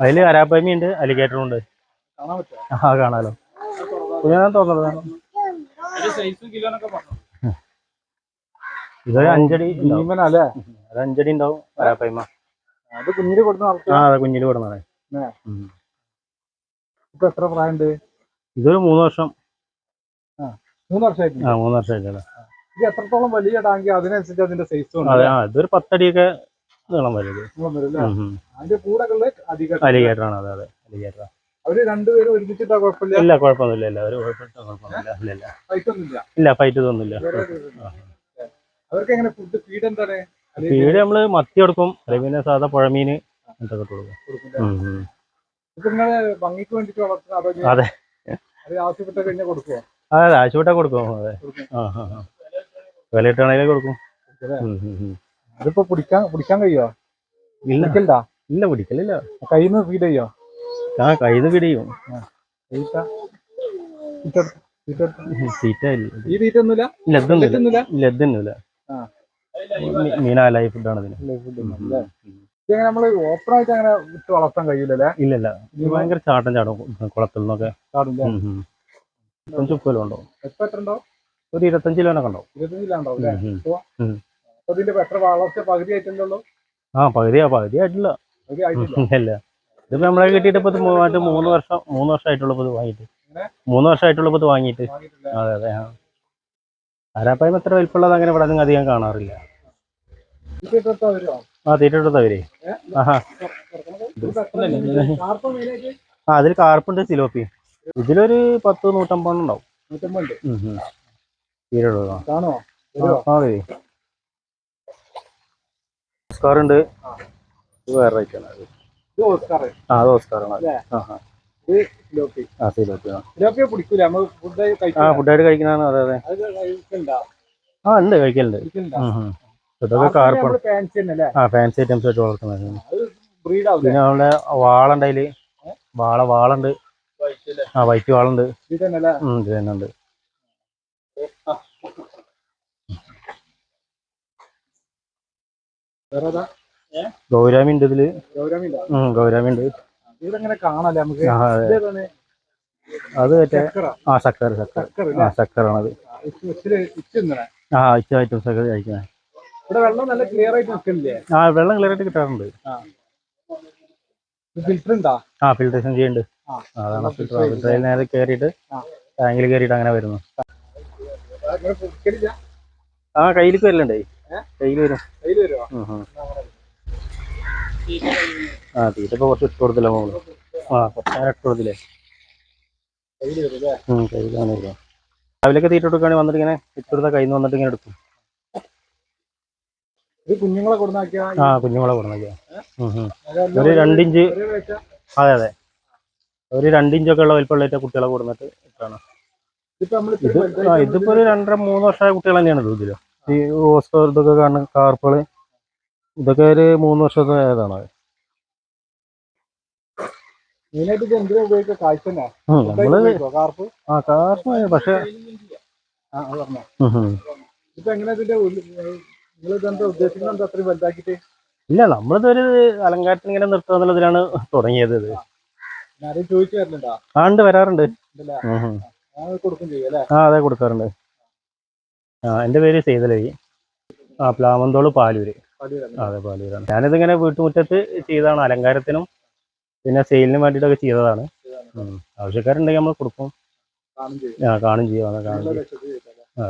അതിൽ അരാപ്പയമി ഉണ്ട് അലിഗേറ്ററും ഉണ്ട് ആ കാണാലോ. ഞാൻ ഇതൊരു അഞ്ചടി ഒരു അഞ്ചടി ഉണ്ടാവും അരാപ്പയ്മ അത് കുഞ്ഞിൽ കൊടുത്ത ആ അതെ കുഞ്ഞിൽ കൊടുന്നതാണ് ഇപ്പൊ എത്ര പ്രായമുണ്ട്? ഇതൊരു മൂന്ന് വർഷം. മൂന്ന് വർഷമായിട്ട് ആ മൂന്ന് വർഷമായിട്ടാണ്. ഇത് എത്രത്തോളം വലിയ ടാങ്ക് അതിനനുസരിച്ച് അതിന്റെ സൈസും ഉണ്ട് ഇതൊരു പത്തടിയൊക്കെ നീളം വലുത് അതിന്റെ കൂടെ അലിഗേറ്റർ അതെ അതെ അലിഗേറ്റർ അവർ രണ്ടുപേരും ഒരുമിച്ചിട്ടാ കുഴപ്പമില്ല? ഇല്ല കുഴപ്പമൊന്നുമില്ല കുഴപ്പമില്ല കുഴപ്പമൊന്നുമില്ല ഇല്ല ഫൈറ്റ് ഇതൊന്നുമില്ല. അവർക്ക് എങ്ങനെ ഫുഡ് ഫീഡ് എന്താണ്? പീട് നമ്മൾ മത്തി കൊടുക്കും അല്ലെങ്കിൽ പിന്നെ സാധാ പുഴമീന് ഇതൊക്കെ കൊടുക്കും. ഭംഗിക്ക് വേണ്ടിട്ട് വളർത്തുന്ന അതെ. അത് ആവശ്യപ്പെട്ട കഴിഞ്ഞാൽ അതെ കൊടുക്കും അതെ. വിലയിട്ടാണെങ്കിലും കൊടുക്കും. അതിപ്പോ പിടിക്കാൻ പിടിക്കാൻ കഴിയോ? ഇല്ല. പിടിക്കണ്ടാ ഇല്ല പിടിക്കലില്ല കയ്യിൽ നിന്ന് ഫീഡ് ചെയ്യോ. ആ കയ്യിൽ നിന്ന് ഫീഡ് എടുത്ത്- തീറ്റ. തീറ്റ ഈ ഒന്നുമില്ല. മീനാലായി ഫുഡാണ് ഇതിന് നമ്മൾ ഓപ്പൺ ആയിട്ട് അങ്ങനെ വിട്ട് വളർത്താൻ കഴിയില്ലല്ലേ ഇല്ലല്ല ഭയങ്കര ചാട്ടം ചാടും കുളത്തിൽ നിന്നൊക്കെ. ഉണ്ടോ എത്ര ഉണ്ടോ ഒരു ഇരുപത്തഞ്ച് കിലോനൊക്കെ ഉണ്ടാവും. ഇതിന്റെ എത്ര വളർച്ച പകുതി ആയിട്ടുണ്ടല്ലോ? ആ പകുതിയാ പകുതി ആയിട്ടില്ല ഇല്ല. ഇതിപ്പോ നമ്മളെ കിട്ടിയിട്ട് ഇപ്പൊ ഇത് മൂ- മറ്റേ മൂന്ന് വർഷം മൂന്ന് വർഷമായിട്ടുള്ള ഇത് വാങ്ങിയിട്ട്? മൂന്ന് വർഷമായിട്ടുള്ള ഇത് വാങ്ങിയിട്ട്. അതെ അതെ ആ. ആരാപ്പായം എത്ര വലിപ്പമുള്ളത് അങ്ങനെ ഇവിടെ നിങ്ങൾ അധികം കാണാറില്ല. ആ തീറ്റ എടുത്തവര് ആഹാ. കാർപ്പം മെയിനായിട്ട്? ആ അതിൽ കാർപ്പുണ്ട് സിലോപ്പി. ഇതിലൊരു പത്ത് നൂറ്റമ്പത് ഉണ്ടാവും. തീരെ കാണോ ആ വരി. ഓസ്കാറുണ്ട്. ഉണ്ട് വേറെ റേറ്റാണ് ഇത് ഓസ്കാർ ആ അത് ഓസ്കാറാണ്? ആ ആ. ആ സിലോപ്പി പിടിക്കൂല ഫുഡായിട്ട് കഴിക്കുന്നതാണ് അതെ അതെ. ആ ഉണ്ട് കഴിക്കലുണ്ട്. ഇതൊക്കെ ആ ഫാൻസി ഐറ്റംസ് ആയിട്ട് വളർത്തുന്നത്. പിന്നെ അവിടെ വാളുണ്ട് അതിൽ വാള വാളുണ്ട്. ആ വൈറ്റ് വാളുണ്ട്. ഇത് തന്നെ ഉണ്ട് വേറെ ഏതാ ഗൗരാമി ഉണ്ട് ഇതിൽ. ഗൗരാമി ഉണ്ട് അതെ. മറ്റേ ആ ശക്കർ ശക്കർ ആ ശക്കറാണത് ആ ഇച്ച ഐറ്റംസ് ഒക്കെ കഴിക്കുന്നത് ഇവിടെ വെള്ളം നല്ല ക്ലിയർ ആയിട്ട് നിൽക്കില്ലേ ആ വെള്ളം ക്ലിയർ ആയിട്ട് കിട്ടാറുണ്ട്. ഫിൽറ്റർ ഉണ്ടാ ആ ഫിൽട്രേഷൻ ചെയ്യുന്നുണ്ട്. അതാണ് ഫിൽട്ടർ ഫിൽട്ടറിൽ നേരെ കയറിയിട്ട് ടാങ്കിൽ കയറിയിട്ട് അങ്ങനെ വരുന്നു. ആ കയ്യിലേക്ക് വരലുണ്ടേ? കയ്യിൽ വരും. ആ തീറ്റ ഇപ്പൊ കുറച്ച് ഇട്ട് കൊടുത്തില്ല മോൾ? ആ കുറച്ച് നേരം ഇട്ട് കൊടുത്തില്ലേ? കയ്യിലാണ് വരിക രാവിലെയൊക്കെ തീറ്റ കൊടുക്കുകയാണെങ്കിൽ വന്നിട്ട് ഇങ്ങനെ ഇട്ട് കയ്യിൽ നിന്ന് വന്നിട്ട് ഇങ്ങനെ എടുക്കും. കുഞ്ഞുങ്ങളെ കൊടുന്നാക്കിയ? ആ കുഞ്ഞുങ്ങളെ കൊടുന്നൊക്കെ ഒരു രണ്ടിഞ്ച് അതെ അതെ. ഒരു രണ്ടിഞ്ചൊക്കെ ഉള്ള വലിപ്പമുള്ള കുട്ടികളെ കൊടുന്നിട്ട് ഇട്ടാണ്. ഇതിപ്പോ ഒരു രണ്ടര മൂന്ന് വർഷമായ കുട്ടികൾ തന്നെയാണ് ഇത് ഇതിൽ. ഈ ഓസ്കോ ഇതൊക്കെ കാണുന്ന കാർപ്പൾ ഇതൊക്കെ ഒരു മൂന്ന് വർഷത്തെ ആയതാണ് നമ്മൾ ആ കാർപ്പ് പക്ഷെ ഇല്ല നമ്മളിതൊരു അലങ്കാരത്തിന് ഇങ്ങനെ നിർത്തുക എന്നുള്ളതിലാണ് തുടങ്ങിയത് ഇത്. ആരെയും ചോദിച്ചു വരുന്നുണ്ടാ ആ ഉണ്ട് വരാറുണ്ട്. ആ അതെ കൊടുക്കാറുണ്ട്. ആ എന്റെ പേര് സേതലവി ആ പ്ലാമന്തോൾ പാലൂര്. അതെ പാലൂരാണ്. ഞാനിതിങ്ങനെ വീട്ടുമുറ്റത്ത് ചെയ്തതാണ്. അലങ്കാരത്തിനും പിന്നെ സെയിലിനും വേണ്ടിയിട്ടൊക്കെ ചെയ്തതാണ്. ആവശ്യക്കാരുണ്ടെങ്കിൽ നമ്മൾ കൊടുക്കും. ആ കാണും ചെയ്യും. കാണും ചെയ്യും. ആ.